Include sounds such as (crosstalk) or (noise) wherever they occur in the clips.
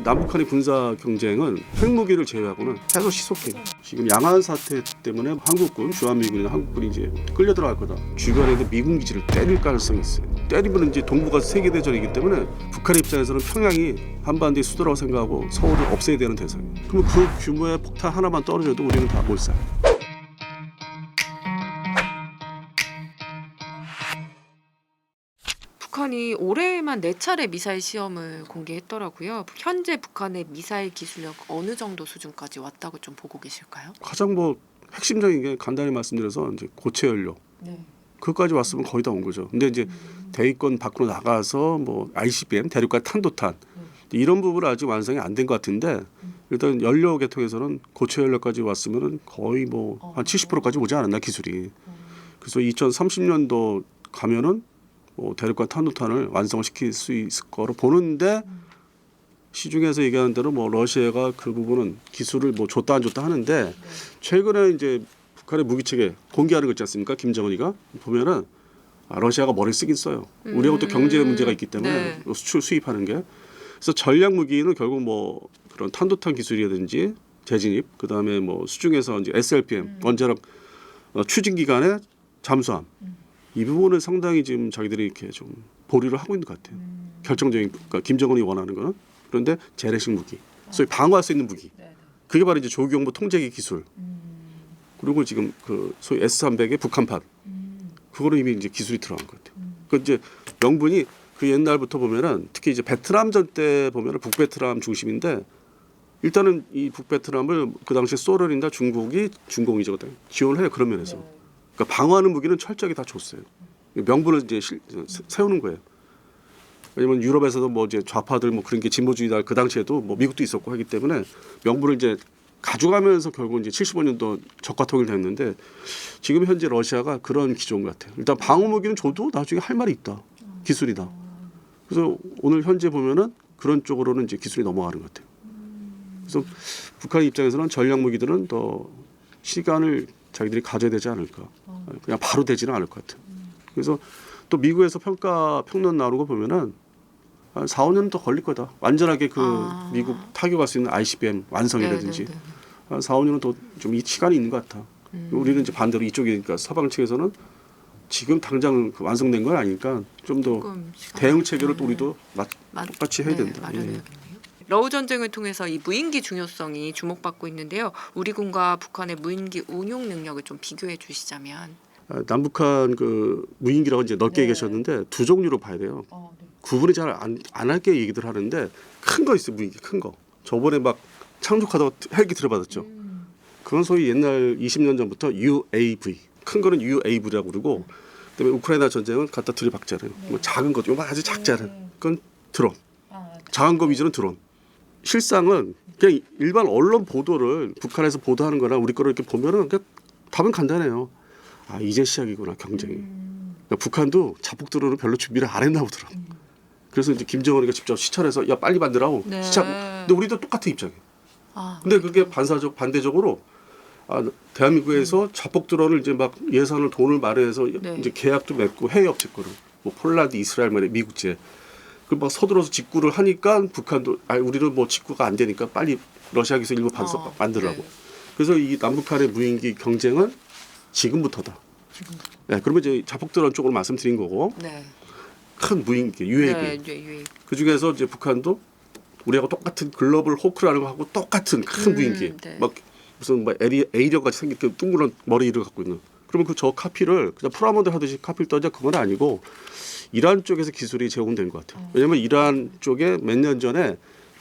이 남북한의 군사 경쟁은 핵무기를 제외하고는 해서 시속해. 지금 양안 사태 때문에 한국군, 주한미군이나 한국군이 이제 끌려 들어갈 거다. 주변에 있는 미군 기지를 때릴 가능성이 있어요. 때리면 이제 동북아 세계 대전이기 때문에 북한 입장에서는 평양이 한반도의 수도라고 생각하고 서울을 없애야 되는 대상이에요. 그러면 그 규모의 폭탄 하나만 떨어져도 우리는 다 몰살. 북한이 올해에만 네 차례 미사일 시험을 공개했더라고요. 현재 북한의 미사일 기술력 어느 정도 수준까지 왔다고 좀 보고 계실까요? 가장 뭐 핵심적인 게 간단히 말씀드려서 이제 고체 연료 네. 그것까지 왔으면 거의 다 온 거죠. 근데 이제 대위권 밖으로 나가서 뭐 ICBM 대륙간 탄도탄 이런 부분은 아직 완성이 안 된 것 같은데 일단 연료 계통에서는 고체 연료까지 왔으면은 거의 뭐 한 70%까지 오지 않았나 기술이. 그래서 2030년도 가면은 뭐 대륙간 탄도탄을 완성을 시킬 수 있을 거로 보는데 시중에서 얘기하는 대로 뭐 러시아가 그 부분은 기술을 뭐 줬다 안 줬다 하는데 최근에 이제 북한의 무기 체계 공개하는 거 있지 않습니까? 김정은이가 보면은 아, 러시아가 머리 쓰긴 써요. 우리하고 또 경제 음, 문제가 있기 때문에 네. 수출 수입하는 게 그래서 전략 무기는 결국 뭐 그런 탄도탄 기술이라든지 재진입 그다음에 뭐 수중에서 이제 SLBM 원자력 어, 추진 기간의 잠수함 이 부분을 상당히 지금 자기들이 이렇게 좀 보류를 하고 있는 것 같아요. 결정적인 그러니까 김정은이 원하는 거는 그런데 재래식 무기, 소위 방어할 수 있는 무기. 그게 바로 이제 조기경보 통제기 기술. 그리고 지금 그 소위 S300의 북한판. 그거는 이미 이제 기술이 들어간 것 같아요. 그 이제 명분이 그 옛날부터 보면은 특히 이제 베트남전 때 보면은 북베트남 중심인데 일단은 이 북베트남을 그 당시에 소련이나 중국이 중공이죠 그때 지원을 해요 그런 면에서. 그러니까 방어하는 무기는 철저하게 다 줬어요. 명분을 이제 실, 세- 세우는 거예요. 왜냐면 유럽에서도 뭐 이제 좌파들 뭐 그런 게 진보주의다 그 당시에도 뭐 미국도 있었고 하기 때문에 명분을 이제 가져가면서 결국 이제 75년도 적화 통일됐는데 지금 현재 러시아가 그런 기조인 것 같아요. 일단 방어 무기는 줘도 나중에 할 말이 있다. 기술이다. 그래서 오늘 현재 보면은 그런 쪽으로는 이제 기술이 넘어가는 것 같아요. 그래서 북한 입장에서는 전략 무기들은 더 시간을 자기들이 가져야 되지 않을까. 그냥 바로 되지는 않을 것 같아요. 그래서 또 미국에서 평가 평론 나오는 거 보면은 한 4, 5년 더 걸릴 거다. 완전하게 그 아. 미국 타격할 수 있는 ICBM 완성이라든지 네, 네, 네. 한 4, 5년은 더 좀 이 시간이 있는 것 같아. 음. 우리는 이제 반대로 이쪽이니까 서방 측에서는 지금 당장 그 완성된 건 아니니까 좀 더 대응 체계를 또 우리도 맞, 마- 똑같이 해야 네, 된다. 예. 러우 전쟁을 통해서 이 무인기 중요성이 주목받고 있는데요. 우리 군과 북한의 무인기 운용 능력을 좀 비교해 주시자면. 아, 남북한 그 무인기라고 이제 넓게 네. 얘기하셨는데 두 종류로 봐야 돼요. 구분이 잘 안 안 할게 얘기들 하는데 큰 거 있어요 무인기 큰 거. 저번에 막 창조하다가 헬기 들어받았죠. 그건 소위 옛날 20년 전부터 UAV 큰 거는 UAV라고 그러고 그다음에 우크라이나 전쟁은 갖다 들이박잖아요. 뭐 작은 거 요만 아주 작잖아요. 그건 드론. 작은 거 위주는 드론. 실상은 그냥 일반 언론 보도를 북한에서 보도하는 거나 우리 거를 이렇게 보면은 그냥 답은 간단해요. 아 이제 시작이구나 경쟁이. 그러니까 북한도 자폭 드론을 별로 준비를 안 했나 보더라고. 그래서 이제 김정은이가 직접 시찰해서 야 빨리 만들라고 네. 시찰. 근데 우리도 똑같은 입장이에요. 아, 근데 그게 반사적 반대적으로 아, 대한민국에서 자폭 드론을 이제 막 예산을 돈을 마련해서 네. 이제 계약도 맺고 해외 업체 거를 뭐 폴란드, 이스라엘, 뭐 미국제 그막 서둘러서 직구를 하니까 북한도 아 우리는 뭐 직구가 안 되니까 빨리 러시아 기서 일부 반서 어, 만들라고. 네. 그래서 이 남북한의 무인기 경쟁은 지금부터다. 네, 그러면 이제 자폭 드론 쪽으로 말씀드린 거고 네. 큰 무인기 UAV 네, 유입. 그 중에서 이제 북한도 우리하고 똑같은 글로벌 호크라는 거 하고 똑같은 큰 음, 무인기 네. 막 무슨 뭐 에리 에이리어 같이 생긴 그 둥그런 머리를 갖고 있는 그러면 그 저 카피를 그냥 프라모델 하듯이 카피를 떠자 그건 아니고 이란 쪽에서 기술이 제공된 것 같아요. 왜냐하면 이란 쪽에 몇 년 전에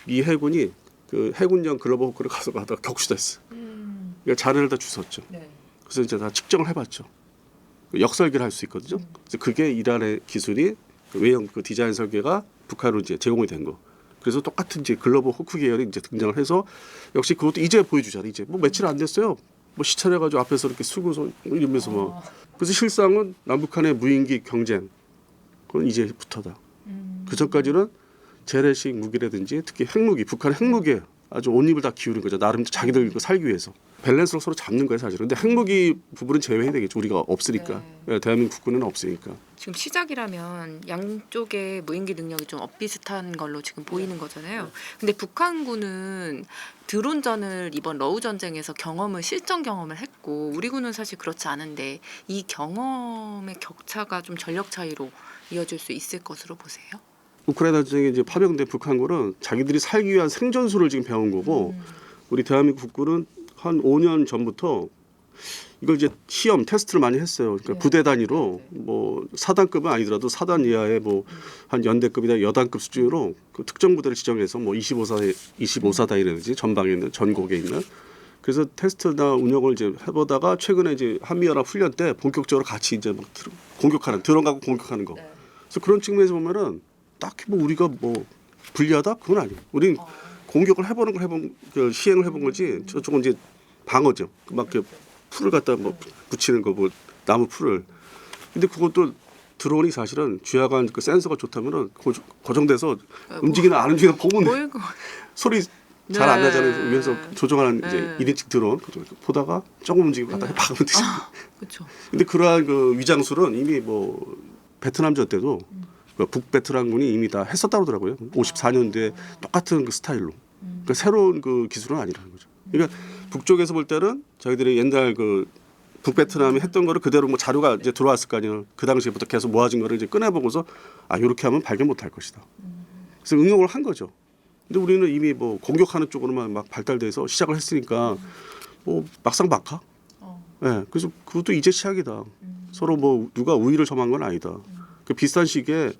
미 해군이 그 해군용 글로벌 호크를 가져가다가 격추됐어. 음, 그러니까 자료를 다 주웠죠. 네. 그래서 이제 다 측정을 해봤죠. 그 역설계를 할 수 있거든요. 그래서 그게 이란의 기술이 그 외형 그 디자인 설계가 북한으로 이제 제공이 된 거. 그래서 똑같은 이제 글로벌 호크 계열이 이제 등장을 해서 역시 그것도 이제 보여주잖아. 이제 뭐 며칠 안 됐어요. 뭐 시찰해가지고 앞에서 이렇게 수고서 이러면서 뭐. 그래서 실상은 남북한의 무인기 경쟁 그건 이제부터다. 그 전까지는 재래식 무기라든지 특히 핵무기, 북한 핵무기에 아주 온 힘을 다 기울인 거죠. 나름 자기들 그 살기 위해서 밸런스로 서로 잡는 거예요 사실은. 근데 핵무기 부분은 제외해야 되겠죠. 우리가 없으니까 네. 예, 대한민국 국군은 없으니까. 지금 시작이라면 양쪽의 무인기 능력이 좀 엇비슷한 걸로 지금 보이는 거잖아요. 근데 북한군은 드론전을 이번 러우 전쟁에서 경험을 실전 경험을 했고 우리 군은 사실 그렇지 않은데 이 경험의 격차가 좀 전력 차이로 이어질 수 있을 것으로 보세요. 우크라이나 전쟁에 이제 파병된 북한군은 자기들이 살기 위한 생존수를 지금 배운 거고 음. 우리 대한민국 국군은 한 5년 전부터 이걸 이제 시험 테스트를 많이 했어요. 그러니까 네. 부대 단위로 뭐 사단급은 아니더라도 사단 이하의 뭐 한 연대급이나 여단급 수준으로 그 특정 부대를 지정해서 뭐 25사 25사단이라든지 전방에 있는 전국에 있는 그래서 테스트나 운영을 이제 해보다가 최근에 이제 한미연합 훈련 때 본격적으로 같이 이제 막 들- 공격하는 들어가고 공격하는 거. 네. 그래서 그런 측면에서 보면은 딱히 뭐 우리가 뭐 불리하다 그건 아니에요. 우린 공격을 해보는 걸 해본 그 시행을 해본 거지 저쪽은 이제 방어죠. 막 이렇게 풀을 갖다 뭐 붙이는 거 뭐 나무 풀을. 근데 그것도 드론이 사실은 쥐하관 그 센서가 좋다면은 고- 고정돼서 움직이나 안 움직이나 (laughs) 보면 소리 잘안 네. 나잖아요. 위에서 조정하는 이제 네. 1인칭 드론 그거 보다가 조금 움직이고 갖다 박으면 되지. 그렇죠. 근데 그러한 그 위장술은 이미 뭐 베트남전 때도 그 북베트남군이 이미 다 했었다고 하더라고요. 54년도에 똑같은 그 스타일로. 그러니까 새로운 그 기술은 아니라는 거죠. 그러니까 북쪽에서 볼 때는 자기들이 옛날 그 북베트남이 했던 거를 그대로 뭐 자료가 이제 들어왔을 거 아니에요. 그 당시부터 계속 모아진 거를 이제 꺼내 보고서 아 이렇게 하면 발견 못할 것이다. 그래서 응용을 한 거죠. 근데 우리는 이미 뭐 공격하는 쪽으로만 막 발달돼서 시작을 했으니까 뭐 막상 막하. 어. 예, 그래서 그것도 이제 시작이다. 서로 뭐 누가 우위를 점한 건 아니다. 그 비슷한 시기에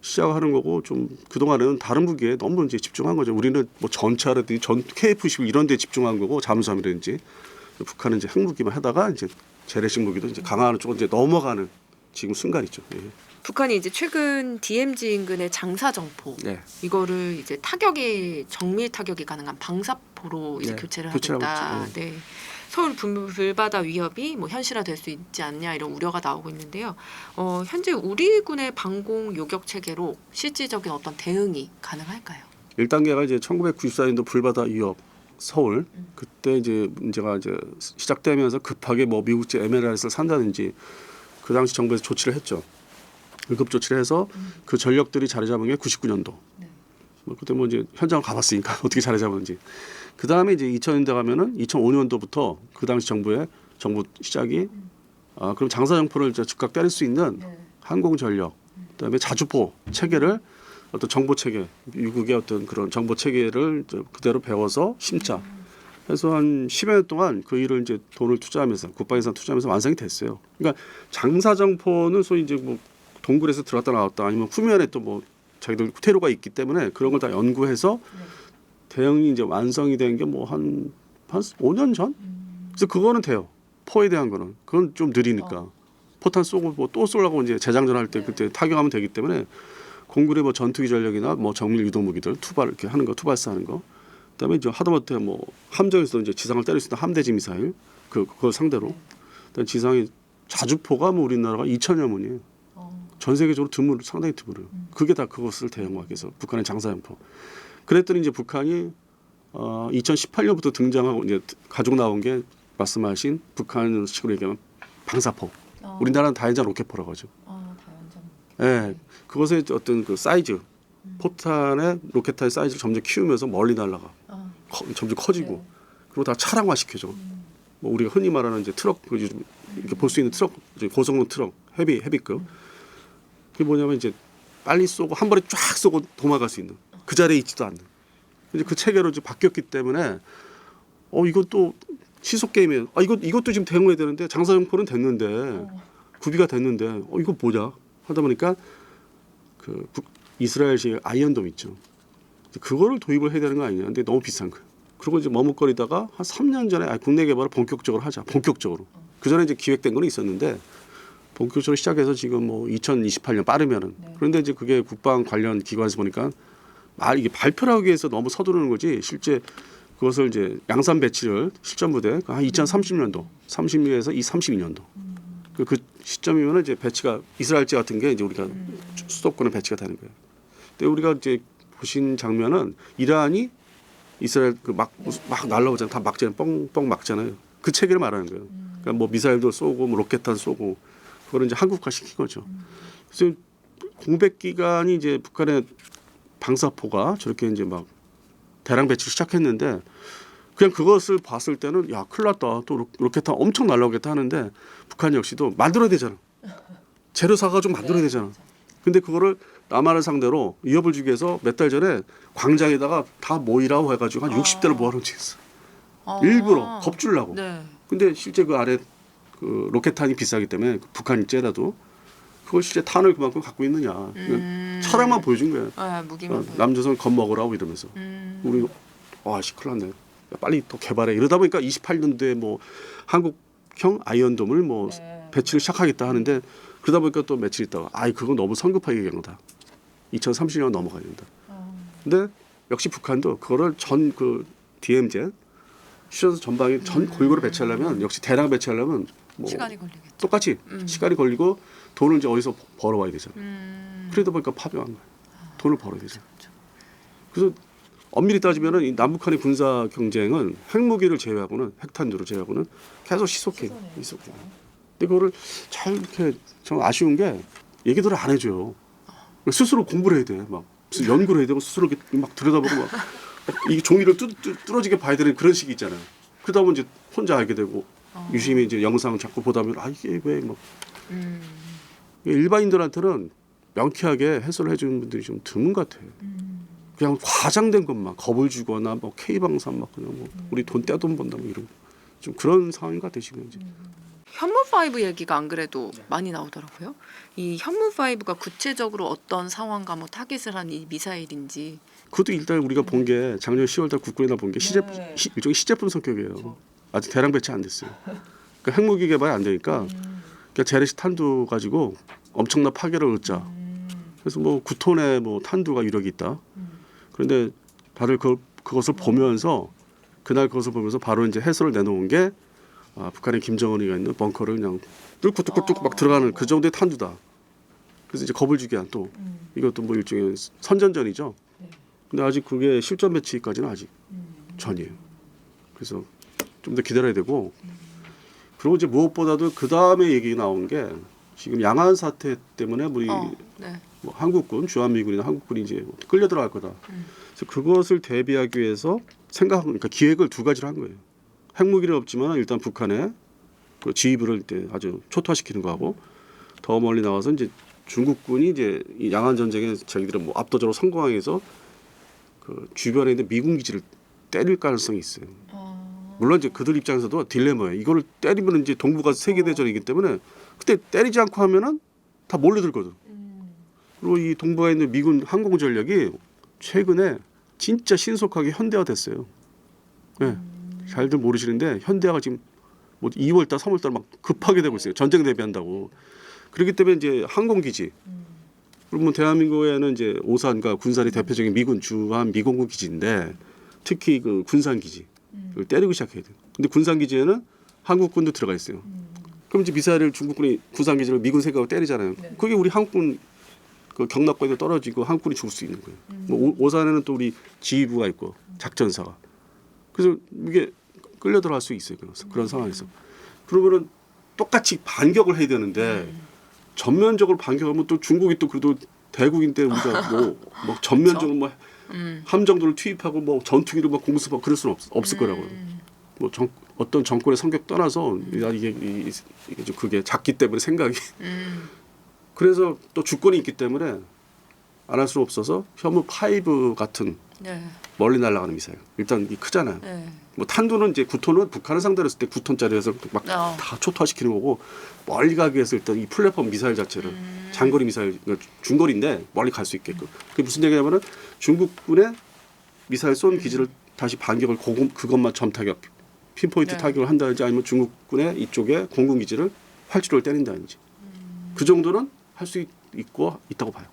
시작하는 거고 좀 그동안에는 다른 무기에 너무 이제 집중한 거죠. 우리는 뭐 전차라든지 전 KF-12 이런 데 집중한 거고 잠수함이라든지 북한은 이제 핵무기만 하다가 이제 재래식 무기도 이제 강화하는 쪽으로 이제 넘어가는 지금 순간이죠. 예. 북한이 이제 최근 DMZ 인근의 장사 정포 네. 이거를 이제 타격이 정밀 타격이 가능한 방사포로 이제 네, 교체를 교체하고 하겠다. 있죠. 네. 서울 불- 불바다 위협이 뭐 현실화될 수 있지 않냐 이런 우려가 나오고 있는데요. 어, 현재 우리 군의 방공 요격 체계로 실질적인 어떤 대응이 가능할까요? 1단계가 이제 1994년도 불바다 위협 서울 그때 이제 문제가 이제 시작되면서 급하게 뭐 미국제 MLRS를 산다든지 그 당시 정부에서 조치를 했죠. 응급 조치를 해서 그 전력들이 자리 잡은 게 99년도. 네. 뭐 그때 뭐 이제 현장 가봤으니까 (laughs) 어떻게 자리 잡았는지. 그 다음에 이제 2000년대 가면은 2005년도부터 그 당시 정부의 정부 시작이 아 그럼 장사 정포를 이제 즉각 때릴 수 있는 항공 전력, 그다음에 자주포 체계를 어떤 정보 체계, 미국의 어떤 그런 정보 체계를 그대로 배워서 심자. 해서 한 10여 년 동안 그 일을 이제 돈을 투자하면서 국방 예산 투자하면서 완성이 됐어요. 그러니까 장사정포는 소위 이제 뭐 동굴에서 들어갔다 나왔다 아니면 후면에 또 뭐 자기들 테러가 있기 때문에 그런 걸 다 연구해서 대응이 이제 완성이 된 게 뭐 한 한 5년 전? 그래서 그거는 돼요. 포에 대한 거는. 그건 좀 느리니까. 포탄 쏘고 뭐또 쏘려고 이제 재장전 할 때 그때 타격하면 되기 때문에 공군의 뭐 전투기 전력이나 뭐 정밀 유도 무기들 투발 이렇게 하는 거 투발사하는 거. 그다음에 이제 하다못해 뭐 함정에서 이제 지상을 때릴 수 있는 함대지 미사일. 그 그걸 상대로. 일단 지상에 자주포가 뭐 우리나라가 2천여 문이에요. 전 세계적으로 드물 상당히 드물어요. 그게 다 그것을 대응하기 위해서 북한의 장사형포. 그랬더니 이제 북한이 어, 2018년부터 등장하고 이제 가족 나온 게 말씀하신 북한식으로 얘기하면 방사포. 우리나라는 다연장 로켓포라고 하죠. 예, 그것의 어떤 그 사이즈, 포탄의 로켓탄의 사이즈를 점점 키우면서 멀리 날아가, 커- 점점 커지고, 그리고 다 차량화 시켜줘. 뭐 우리가 흔히 말하는 이제 트럭, 그 이렇게 볼수 있는 트럭, 고성능 트럭, 헤비 헤비급. 그게 뭐냐면 이제 빨리 쏘고 한 번에 쫙 쏘고 도망갈 수 있는 그 자리에 있지도 않는. 이제 그 체계로 이제 바뀌었기 때문에 어 이것도 시속 게임이에요. 아 이것 이것도 지금 대응해야 되는데 장사용포는 됐는데 구비가 됐는데 어 이거 뭐냐 하다 보니까 그 북, 이스라엘식 아이언돔 있죠. 그거를 도입을 해야 되는 거 아니냐. 근데 너무 비싼 거예요. 그리고 이제 머뭇거리다가 한 3년 전에 아, 국내 개발을 본격적으로 하자. 본격적으로. 그 전에 이제 기획된 건 있었는데 본격적으로 시작해서 지금 뭐 2028년 빠르면은 그런데 이제 그게 국방 관련 기관에서 보니까 말 이게 발표를 하기 위해서 너무 서두르는 거지 실제 그것을 이제 양산 배치를 실전 부대 한 2030년도 30년에서 이 32년도 그, 그 시점이면은 이제 배치가 이스라엘제 같은 게 이제 우리가 수도권에 배치가 되는 거예요. 근데 우리가 이제 보신 장면은 이란이 이스라엘 그막막 날라오잖아요. 다 막잖아요. 뻥뻥 막잖아요. 그 체계를 말하는 거예요. 그러니까 뭐 미사일도 쏘고 뭐 로켓탄 쏘고 그거를 이제 한국화 시킨 거죠. 그래서 공백 기간이 이제 북한의 방사포가 저렇게 이제 막 대량 배치를 시작했는데 그냥 그것을 봤을 때는 야 큰일 났다. 또 로- 로켓탄 엄청 날라오겠다 하는데 북한 역시도 만들어야 되잖아. 재료 사가지고 만들어야 되잖아. 근데 그거를 남한을 상대로 위협을 주기 위해서 몇 달 전에 광장에다가 다 모이라고 해가지고 한 60대를 모아놓은 적이 있어. 아. 일부러 겁주려고. 네. 근데 실제 그 아래 그 로켓탄이 비싸기 때문에 그 북한이 째라도 그걸 실제 탄을 그만큼 갖고 있느냐 음. 차량만 보여준 거예요 네, 무기만 어. 남조선 겁먹으라고 이러면서 음. 우리 와씨 큰일 났네. 야, 빨리 더 개발해. 이러다 보니까 28년도에 뭐 한국형 아이언돔을 뭐 네. 배치를 시작하겠다 하는데 그러다 보니까 또 며칠 있다가 아이 그건 너무 성급하게 얘기한 거다. 2030년 넘어가야 된다. 어. 근데 역시 북한도 그거를 전 그 DMZ 휴전선 전방에 전 골고루 배치하려면 역시 대량 배치하려면 뭐 시간이 걸리겠죠. 똑같이 음. 시간이 걸리고 돈을 이제 어디서 벌어와야 되잖아. 음. 그러다 보니까 파병한 거야. 돈을 벌어야 되잖아. 그래서 엄밀히 따지면은 이 남북한의 군사 경쟁은 핵무기를 제외하고는 핵탄두를 제외하고는 계속 시속해, 시속해. 근데 그거를 잘 이렇게 좀 아쉬운 게 얘기들을 안 해줘요. 스스로 공부를 해야 돼. 막 무슨 연구를 해야 되고 스스로 이렇게 막 들여다보고 막, 막 (laughs) 이 종이를 뚫, 뚫, 뚫어지게 봐야 되는 그런 식이 있잖아요. 그러다 보면 이제 혼자 알게 되고 어. 유심히 이제 영상 자꾸 보다 보면 아 이게 왜막 음. 일반인들한테는 명쾌하게 해설을 해주는 분들이 좀 드문 것 같아요. 음. 그냥 과장된 것만 겁을 주거나 뭐 K 방산 막 그냥 뭐 우리 돈 떼돈 번다 뭐 이런 좀 그런 상황인 것 같아요 지금 이제. 현무 5 얘기가 안 그래도 많이 나오더라고요. 이 현무 5가 구체적으로 어떤 상황과 뭐 타겟을 한 이 미사일인지. 그것도 일단 우리가 본 게 작년 10월달 국군에나 본 게 시제 네. 시, 일종의 시제품 성격이에요. 아직 대량 배치 안 됐어요. 그러니까 핵무기 개발이 안 되니까 그러니까 재래식 탄두 가지고 엄청난 파괴를 얻자. 그래서 뭐 9톤의 뭐 탄두가 유력이 있다. 그런데 다들 그 그것을 보면서 그날 그것을 보면서 바로 이제 해설을 내놓은 게 아, 북한의 김정은이가 있는 벙커를 그냥 뚫고 뚫고 뚫고 막 들어가는 그 정도의 탄두다. 그래서 이제 겁을 주기 위한 또 이것도 뭐 일종의 선전전이죠. 근데 아직 그게 실전 배치까지는 아직 전이에요. 그래서 좀 더 기다려야 되고 그리고 이제 무엇보다도 그 다음에 얘기 나온 게 지금 양안 사태 때문에 우리 어. 네. 뭐 한국군 주한미군이나 한국군이 이제 끌려 들어갈 거다. 음. 그래서 그것을 대비하기 위해서 생각, 그러니까 기획을 두 가지를 한 거예요. 핵무기는 없지만 일단 북한의 그 지휘부를 이제 아주 초토화시키는 거하고 더 멀리 나와서 이제 중국군이 이제 이 양안 전쟁에 자기들은 뭐 압도적으로 성공하기 위해서 그 주변에 있는 미군 기지를 때릴 가능성이 있어요. 어. 물론 이제 그들 입장에서도 딜레마예요. 이거를 때리면 이제 동북아 세계 대전이기 때문에 그때 때리지 않고 하면은 다 몰려들거든. 음. 그리고 이 동북아에 있는 미군 항공 전력이 최근에 진짜 신속하게 현대화됐어요. 예. 잘들 모르시는데 현대화가 지금 뭐 2월 달, 3월 달 막 급하게 되고 있어요. 전쟁 대비한다고. 그렇기 때문에 이제 항공 기지. 그러면 대한민국에는 이제 오산과 군산이 대표적인 미군 주한 미공군 기지인데 특히 그 군산 기지 를 때리고 시작해야 돼요. 근데 군산 기지에는 한국군도 들어가 있어요. 그럼 이제 미사일을 중국군이 군산 기지를 미군 생각하고 때리잖아요. 그게 우리 한국군 그 경납고에도 떨어지고 한국군이 죽을 수 있는 거예요. 뭐 오- 오산에는 또 우리 지휘부가 있고 작전사가. 그래서 이게 끌려 들어갈 수 있어요. 그래서 그런 상황에서. 그러면은 똑같이 반격을 해야 되는데 전면적으로 반격하면 또 중국이 또 그래도 대국인데 우리가 (laughs) 뭐, 뭐 전면적으로 뭐 음. 함정도를 투입하고 뭐 전투기를 막 공습하고 그럴 수는 없, 없을 거라고요. 음. 뭐 정, 어떤 정권의 성격 떠나서 야, 이게 이- 이게 좀 그게 작기 때문에 생각이 음. (laughs) 그래서 또 주권이 있기 때문에 안 할 수 없어서 현무 5 같은 네. 멀리 날아가는 미사일 일단 이 크잖아요. 네. 뭐 탄두는 이제 9톤은 북한을 상대로 했을 때 9톤짜리에서 막다 어. 초토화시키는 거고 멀리 가기 위해서 일단 이 플랫폼 미사일 자체를 장거리 미사일 그러니까 중거리인데 멀리 갈 수 있게끔 그게 무슨 얘기냐면은 중국군의 미사일 쏜 기지를 다시 반격을 고금 그것만 점타격 핀포인트 네. 타격을 한다든지 아니면 중국군의 이쪽에 공군 기지를 활주로를 때린다든지 그 정도는 할 수 있고 있다고 봐요.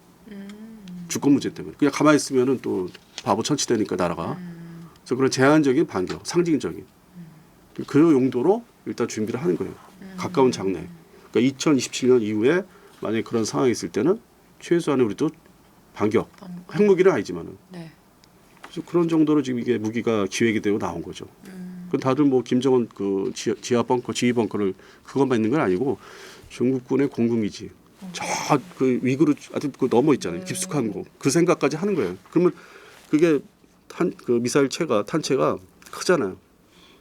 음. 주권 문제 때문에 그냥 가만히 있으면은 또 바보 천치되니까 나라가 음. 그래서 그런 제한적인 반격, 상징적인 그 용도로 일단 준비를 하는 거예요. 가까운 장래. 그러니까 2027년 이후에 만약에 그런 상황이 있을 때는 최소한의 우리도 반격, 방- 핵무기는 아니지만은 네. 그래서 그런 정도로 지금 이게 무기가 기획이 되고 나온 거죠. 음. 그 다들 뭐 김정은 그 지하, 지하 벙커, 지휘 벙커를 그것만 있는 건 아니고 중국군의 공군기지 저 그 위구르 아주 그 넘어 있잖아요. 네. 깊숙한 곳. 그 생각까지 하는 거예요. 그러면 그게 탄 그 미사일 체가 탄체가 크잖아요.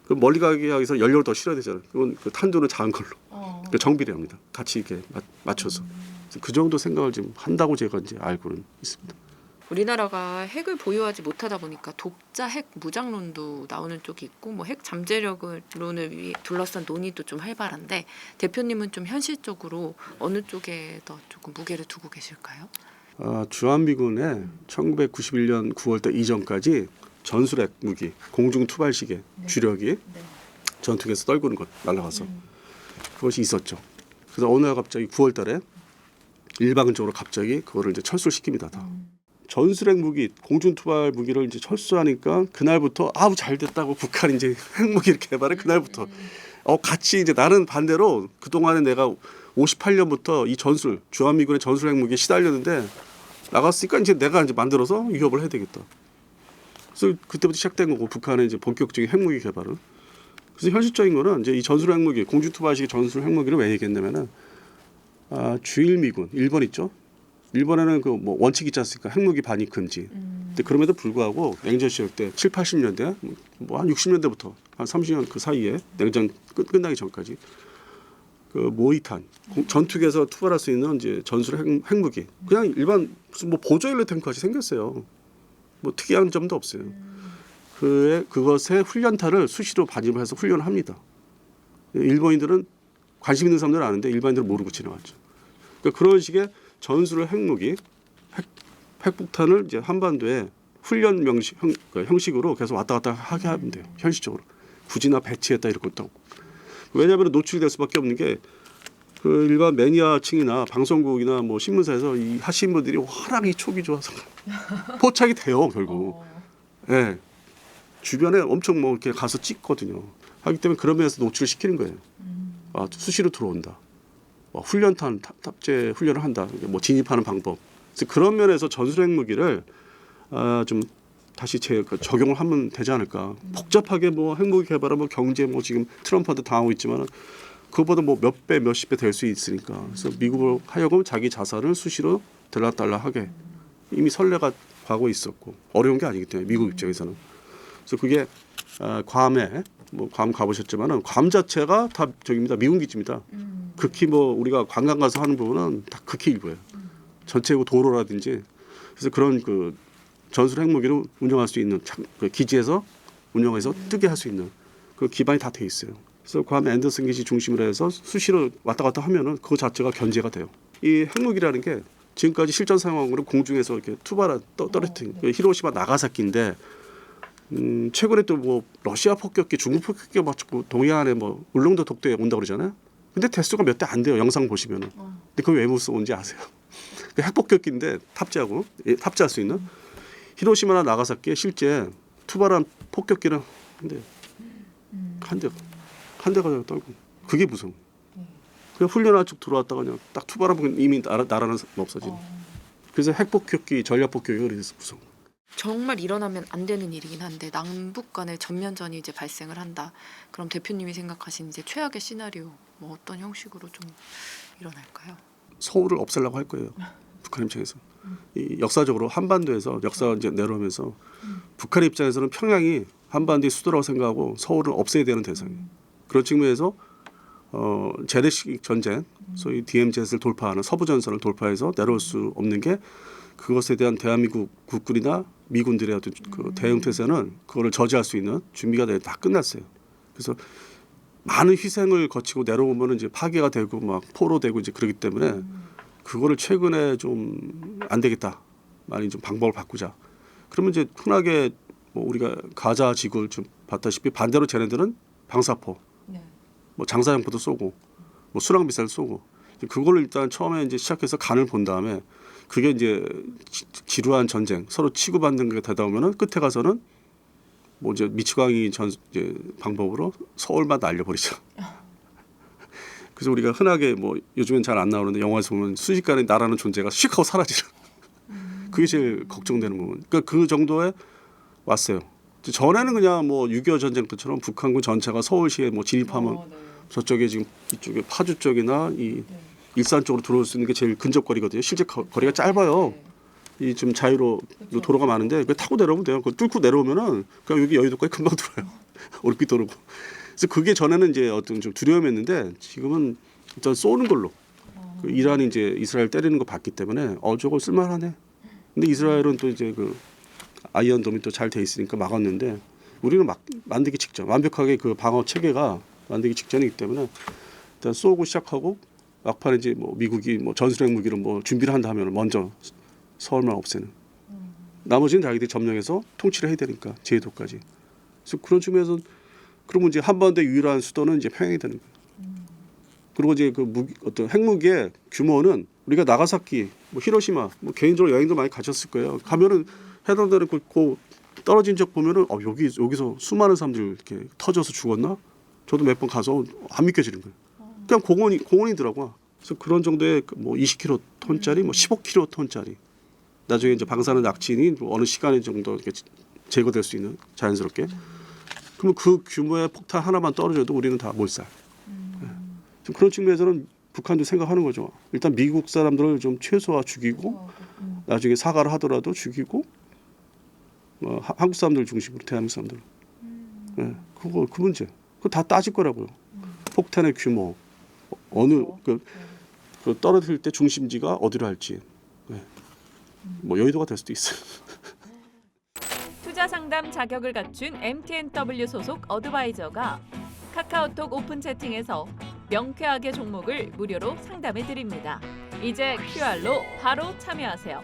그 멀리 가기 위해서 연료를 더 실어야 되잖아요. 그건 그 탄두는 작은 걸로 어. 그 정비를 합니다. 같이 이렇게 맞, 맞춰서 그 정도 생각을 지금 한다고 제가 이제 알고는 있습니다. 우리나라가 핵을 보유하지 못하다 보니까 독자 핵 무장론도 나오는 쪽이 있고 뭐 핵 잠재력론을 위- 둘러싼 논의도 좀 활발한데 대표님은 좀 현실적으로 어느 쪽에 더 조금 무게를 두고 계실까요? 아, 주한미군의 1991년 9월달 이전까지 전술핵 무기, 공중 투발식의 주력이 전투기에서 떨구는 것 날아가서 그것이 있었죠. 그래서 어느 날 갑자기 9월달에 일방적으로 갑자기 그거를 이제 철수시킵니다. 다. 전술핵 무기, 공중 투발 무기를 이제 철수하니까 그날부터 아우 잘 됐다고 북한 이제 핵무기를 개발해 그날부터 어 같이 이제 나는 반대로 그 동안에 내가 58년부터 이 전술 주한미군의 전술 핵무기에 시달렸는데 나갔으니까 이제 내가 이제 만들어서 위협을 해야 되겠다. 그래서 그때부터 시작된 거고 북한의 이제 본격적인 핵무기 개발은. 그래서 현실적인 거는 이제 이 전술 핵무기, 공중 투발식 전술 핵무기를 왜 얘기했냐면은 아, 주일 미군 일본 있죠. 일본에는 그 뭐 원칙 있지 않습니까? 핵무기 반입 금지. 근데 그럼에도 불구하고 냉전 시절 때 7, 80년대 뭐 한 60년대부터 한 30년 그 사이에 냉전 끝, 끝나기 전까지 그 모이탄 공- 전투기에서 투발할 수 있는 이제 전술 핵, 핵무기 그냥 일반 무슨 뭐 보조일러 탱크같이 생겼어요. 뭐 특이한 점도 없어요. 그의 그것의 훈련타를 수시로 반입을 해서 훈련을 합니다. 일본인들은 관심 있는 사람들은 아는데 일반인들은 모르고 지나갔죠. 그러니까 그런 식의 전술 핵무기, 핵, 핵폭탄을 이제 한반도에 훈련 명식 형, 그 형식으로 계속 왔다 갔다 하게 하면 돼요. 현실적으로 굳이나 배치했다 이럴 것도 없고. 왜냐하면 노출될 수밖에 없는 게 그 일반 매니아층이나 방송국이나 뭐 신문사에서 이 하신 분들이 워낙 이 촉이 좋아서 (laughs) 포착이 돼요 결국. 예. 주변에 엄청 뭐 이렇게 가서 찍거든요. 하기 때문에 그런 면에서 노출을 시키는 거예요. 아, 수시로 들어온다. 뭐 훈련탄 탑- 탑재 훈련을 한다. 뭐 진입하는 방법. 그래서 그런 면에서 전술 핵 무기를 아, 좀 다시 제그 적용을 하면 되지 않을까. 복잡하게 뭐 핵무기 개발은 뭐 경제 뭐 지금 트럼프한테 당하고 있지만은 그거보다 뭐 몇 배 몇십 배 될 수 있으니까. 그래서 미국을 하여금 자기 자산을 수시로 들락달락하게 이미 선례가 과거에 있었고 어려운 게 아니기 때문에 미국 입장에서는. 그래서 그게 아, 괌에 뭐 괌 가보셨지만은 괌 자체가 다 저기입니다 미군 기지입니다. 극히 뭐 우리가 관광 가서 하는 부분은 다 극히 일부예요. 전체 그 도로라든지 그래서 그런 그 전술 핵무기를 운영할 수 있는 참- 그 기지에서 운영해서 뜨게 할 수 있는 그 기반이 다 돼 있어요. 그래서 괌 앤더슨 기지 중심으로 해서 수시로 왔다 갔다 하면은 그거 자체가 견제가 돼요. 이 핵무기라는 게 지금까지 실전 사용으로 공중에서 이렇게 떠, 떨어뜨린 그 히로시마 나가사키인데 음, 최근에 또 뭐 러시아 폭격기, 중국 폭격기가 맞고 동해안에 뭐 울릉도 독도에 온다 고 그러잖아요. 근데 대수가 몇 대 안 돼요. 영상 보시면은. 근데 그걸 왜못 쏘는지 아세요? (laughs) 그 핵폭격기인데 탑재하고 예, 탑재할 수 있는 히로시마나 나가사키에 실제 투발한 폭격기는 근데 한 대, 한 대가 그냥 떨고 그게 무서워. 그냥 훈련한 쪽 들어왔다가 그냥 딱 투발하면 이미 나라, 나라는 없어지는. 그래서 핵폭격기, 전략폭격이 그래서 무서워. 정말 일어나면 안 되는 일이긴 한데 남북 간의 전면전이 이제 발생을 한다. 그럼 대표님이 생각하시는 이제 최악의 시나리오 뭐 어떤 형식으로 좀 일어날까요? 서울을 없애려고 할 거예요. 북한 입장에서. 이 역사적으로 한반도에서 역사가 이제 내려오면서 북한 입장에서는 평양이 한반도의 수도라고 생각하고 서울을 없애야 되는 대상이에요. 그런 측면에서 어, 재래식 전쟁, 소위 DMZ를 돌파하는 서부 전선을 돌파해서 내려올 수 없는 게 그것에 대한 대한민국 국군이나 미군들의 어떤 그 대응 태세는 그거를 저지할 수 있는 준비가 돼- 다 끝났어요. 그래서 많은 희생을 거치고 내려오면 이제 파괴가 되고 막 포로되고 이제 그러기 때문에 그거를 최근에 좀 안 되겠다. 많이 좀 방법을 바꾸자. 그러면 이제 흔하게 뭐 우리가 가자 지구를 좀 봤다시피 반대로 쟤네들은 방사포, 네. 뭐 장사형포도 쏘고, 뭐 수랑 미사일 쏘고. 그거를 일단 처음에 이제 시작해서 간을 본 다음에 그게 이제 지- 지루한 전쟁, 서로 치고받는 게 되다 보면은 끝에 가서는 뭐 이제 미치광이 전 이제 방법으로 서울만 날려버리죠. (laughs) 그래서 우리가 흔하게 뭐 요즘엔 잘 안 나오는데 영화에서 보면 순식간에 나라는 존재가 휙 하고 사라지는 (laughs) 그게 제일 걱정되는 부분. 그러니까 그 정도의 왔어요. 전에는 그냥 뭐 6.25 전쟁 때처럼 북한군 전체가 서울시에 뭐 진입하면 어, 네. 저쪽에 지금 이쪽에 파주 쪽이나 이 네. 일산 쪽으로 들어올 수 있는 게 제일 근접 거리거든요. 실제 거, 거리가 짧아요. 네. 이좀 자유로 그쵸. 도로가 많은데 그 타고 내려오면 돼요. 그 뚫고 내려오면은 그냥 여기 여의도까지 금방 들어요. (laughs) 올빛 도로고. 그래서 그게 전에는 이제 어떤 좀 두려움했는데 지금은 일단 쏘는 걸로 어. 그 이란이 이제 이스라엘 때리는 거 봤기 때문에 어 저거 쓸만하네. 근데 이스라엘은 또 이제 그 아이언 돔이 또 잘 돼 있으니까 막았는데 우리는 막 만들기 직전 완벽하게 그 방어 체계가 만들기 직전이기 때문에 일단 쏘고 시작하고 막판에 이제 뭐 미국이 뭐 전술핵 무기를 뭐 준비를 한다 하면 먼저 서울만 없애는 나머지는 자기들이 점령해서 통치를 해야 되니까 제도까지 그래서 그런 측면에서 그러면 이제 한반도 유일한 수도는 이제 평양이 되는 거예요. 그리고 이제 그 무기, 어떤 핵무기의 규모는 우리가 나가사키, 뭐 히로시마, 뭐 개인적으로 여행도 많이 가셨을 거예요. 가면은 해당되는 그, 그 떨어진 적 보면은 어 여기 여기서 수많은 사람들 이렇게 터져서 죽었나? 저도 몇 번 가서 안 믿겨지는 거예요. 그냥 공원이 공원이더라고. 그래서 그런 정도의 그뭐 20kg 톤짜리, 뭐 15kg 톤짜리. 나중에 이제 방사능 낙진이 뭐 어느 시간이 정도 이렇게 제거될 수 있는 자연스럽게. 그러면 그 규모의 폭탄 하나만 떨어져도 우리는 다 몰살. 예. 좀 그런 측면에서는 북한도 생각하는 거죠. 일단 미국 사람들을 좀 최소화 죽이고 나중에 사과를 하더라도 죽이고 어, 하- 한국 사람들 중심으로 대한민국 사람들. 예, 그거 그 문제. 그거 다 따질 거라고요. 폭탄의 규모, 어, 어느 그, 그 떨어질 때 중심지가 어디로 할지. 예. 뭐 여의도가 될 수도 있어요. (laughs) 투자 상담 자격을 갖춘 MTNW 소속 어드바이저가 카카오톡 오픈 채팅에서 명쾌하게 종목을 무료로 상담해 드립니다. 이제 QR로 바로 참여하세요.